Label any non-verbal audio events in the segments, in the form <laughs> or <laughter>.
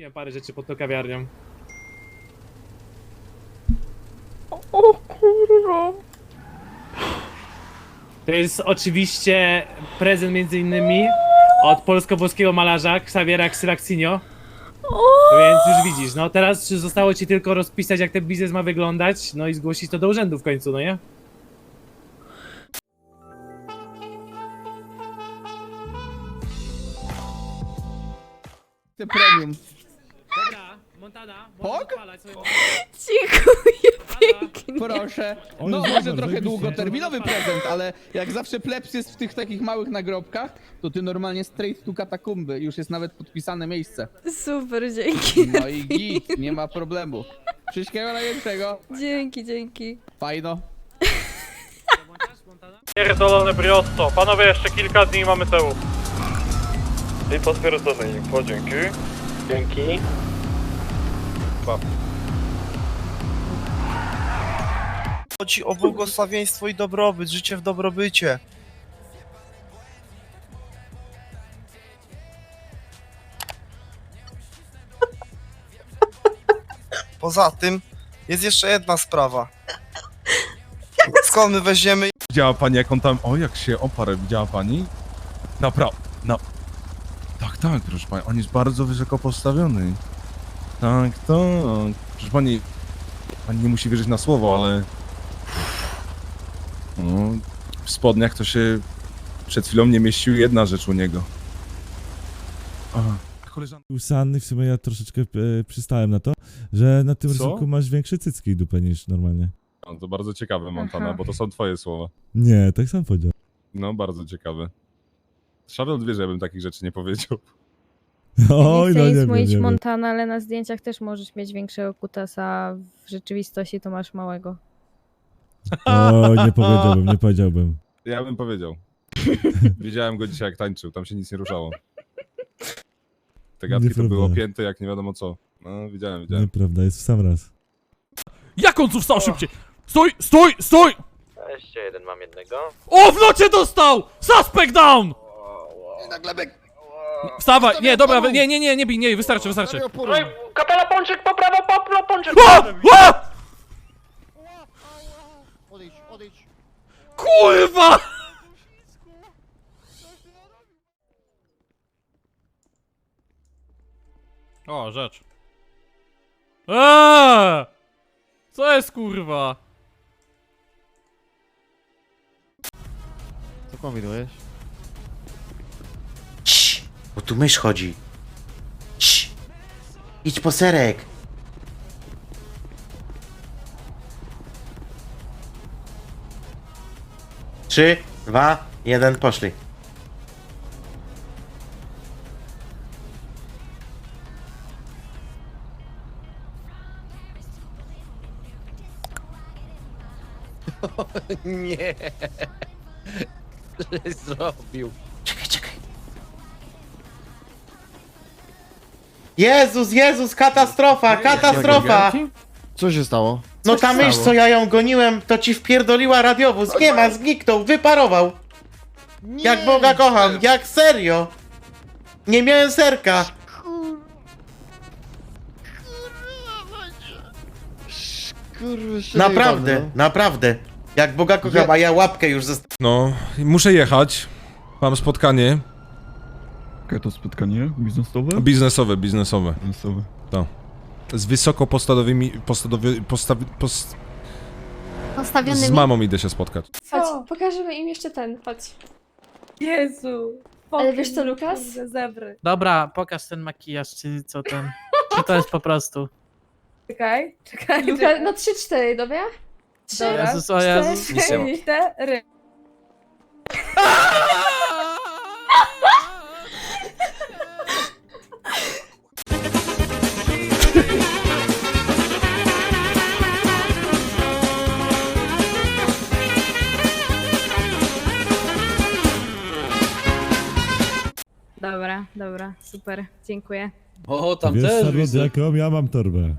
Nie, parę rzeczy pod tą kawiarnią. O kurwa. To jest oczywiście prezent między innymi od polsko-włoskiego malarza Xaviera Xylaxinio. Więc już widzisz, no teraz zostało ci tylko rozpisać jak ten biznes ma wyglądać, no i zgłosić to do urzędu w końcu, no nie? Te premium. Dobra, Montana, możesz możesz odpalać swoją... Dziękuję pięknie. Proszę. No, jest może trochę zajebiście. długoterminowy prezent, ale jak zawsze plebs jest w tych takich małych nagrobkach, to ty normalnie straight to katakumby. Już jest nawet podpisane miejsce. Super, dzięki. No i git, nie ma problemu. Wszystkiego najlepszego. Dzięki, dzięki. Fajno. Pierdolone briotto. Panowie, jeszcze kilka dni i mamy sełów. I potwierdzone info, dzięki. Dzięki. Chodzi o błogosławieństwo i dobrobyt, życie w dobrobycie. Poza tym jest jeszcze jedna sprawa. Skąd my weźmiemy Widziała pani jak on tam, o jak się oparł, widziała pani? Naprawdę, no. Tak, tak, proszę pani, on jest bardzo wysoko postawiony. Tak, tak. Proszę pani, pani nie musi wierzyć na słowo, ale... No, w spodniach to się przed chwilą nie mieścił jedna rzecz u niego. Aha, koleżanka... U Sanny w sumie ja troszeczkę e, przystałem na to, że na tym Co? rysunku masz większe cycki i dupę niż normalnie. No, to bardzo ciekawe, Montana, Aha. bo to są twoje słowa. Nie, tak sam powiedział. No, bardzo ciekawe. Charlotte wie, że ja bym takich rzeczy nie powiedział. <laughs> Oj, nie no chcę nie wiem, mówić nie wiem. Montana, ale na zdjęciach też możesz mieć większego kutasa, a w rzeczywistości to masz małego. O, nie powiedziałbym, nie powiedziałbym. Ja bym powiedział. <laughs> Widziałem go dzisiaj jak tańczył, tam się nic nie ruszało. Te gadki to Nieprawda. było pięte jak nie wiadomo co. No, widziałem, widziałem. Nieprawda, jest w sam raz. Jak on tu wstał szybciej? Stój, stój, stój! Jeszcze jeden mam jednego. O, w locie dostał! Suspect down! Wstawaj, nie, dobra, nie, nie, nie, nie bij, nie, wystarczy, wystarczy. Kapela Pączek po prawo, po Pączek! O! O! Kurwa! O, rzecz. Eee! Co jest kurwa? Co kombinujesz? Bo tu mysz chodzi. Cii. Idź po serek. Trzy, dwa, jeden, poszli. <laughs> Nie. Żeś zrobił. Jezus, Jezus, katastrofa, katastrofa! Co się stało? No ta mysz, co ja ją goniłem, to ci wpierdoliła radiowóz. Nie ma, zniknął, wyparował. Jak Boga kocham, jak serio. Nie miałem serka. Naprawdę, naprawdę. Jak Boga kocham, a ja łapkę już zostawiam. No, muszę jechać. Mam spotkanie Jakie to spotkanie biznesowe? biznesowe, biznesowe. Biznesowe. Z wysoko postadowymi, postadowy, postawi, post... Postawionymi. Z mamą idę się spotkać. Chodź, pokażemy im jeszcze ten, chodź. Jezu! Ale wiesz co, Lukas? Zebry. Dobra, pokaż ten makijaż, czy co ten... Czy to jest po prostu? Czekaj, czekaj. Lukas, no 3-4, dobra? Trzy, Dobra. Jezus, o Jezus. cztery. Cztery. Dobra, dobra, super, dziękuję. O, Wiesz, Charlotte, jaką ja mam torbę?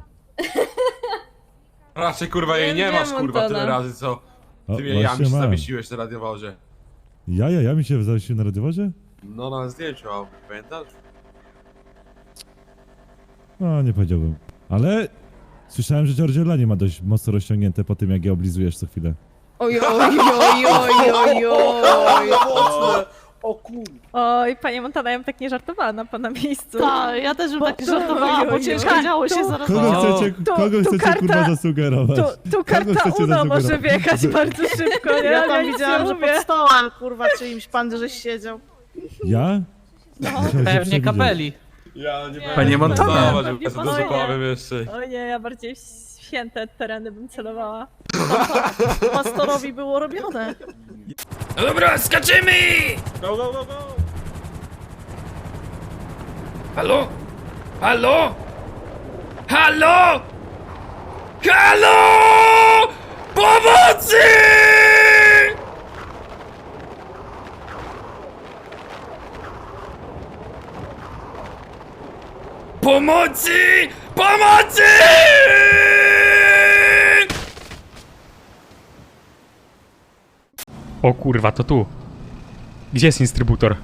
<laughs> Raczej kurwa jej nie Wiem, masz kurwa tyle Montana. razy co O, tymi jajami właśnie się mam. zawiesiłeś na radiowozie. Ja, ja, ja mi się zawiesił na radiowozie? No na zdjęciu, a pamiętasz? No, nie powiedziałbym. Ale słyszałem, że Giorgio nie ma dość mocno rozciągnięte po tym, jak je oblizujesz co chwilę. Oj, oj, oj, oj, oj, oj. <laughs> O kur... Oj, panie Montana, ja bym tak nie żartowała na pana miejscu. Tak, ja też bym Bo tak to- żartowała, bo ciężko działo się zaraz. Kogo chcecie, Tu- kogo tu chcecie karta- kurwa zasugerować? Tu, tu karta UNO może wjechać bardzo szybko, nie? Ja tam nic widziałam, nie że pod stołem, kurwa, czyimś pan żeś siedział. Ja? Że Pewnie kapeli. Panie Montana! Pewnie panowie. jeszcze. O nie, ja bardziej w święte tereny bym celowała. Pastorowi było robione. No dobra, skaczymy! Go, go, go, go! Halo? Halo? Halo? Halo? Pomocy! Pomocy! Pomocy! O kurwa, to tu. Gdzie jest instrybutor?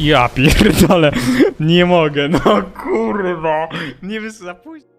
Ja pierdolę, <laughs> nie mogę, no kurwa, nie późno.